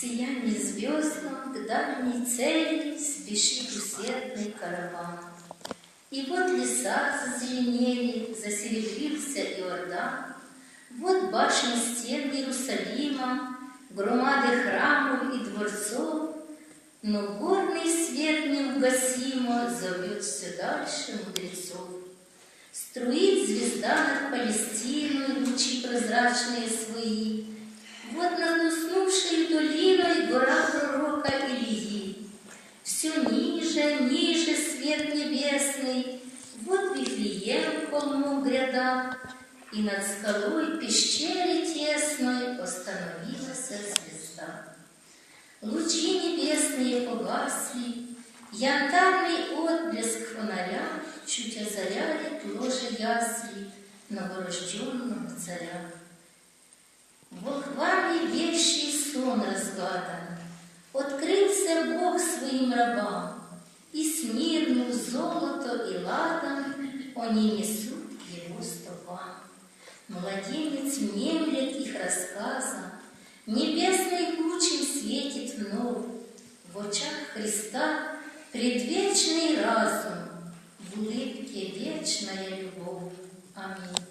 сиянии звездном к дальней цели спешит усердный караван. И вот леса зазеленели, засеребрился Иордан, вот башни стен Иерусалима, громады храмов и дворцов, но горный свет неугасимо зовет все дальше мудрецов. Струит звезда над Палестиной лучи прозрачные свои, ниже, ниже свет небесный, вот Вифлеем холму гряда, и над скалой пещере тесной остановилась звезда. Лучи небесные погасли, янтарный отблеск фонаря чуть озаряли ложе ясли новорожденного царя. Хвале вещий сон разгадан, Открылся Бог своим рабам, И смирну золото и ладан Они несут его стопам. Младенец мемлет их рассказа, Небесный лучем светит вновь, В очах Христа предвечный разум, В улыбке вечная любовь. Аминь.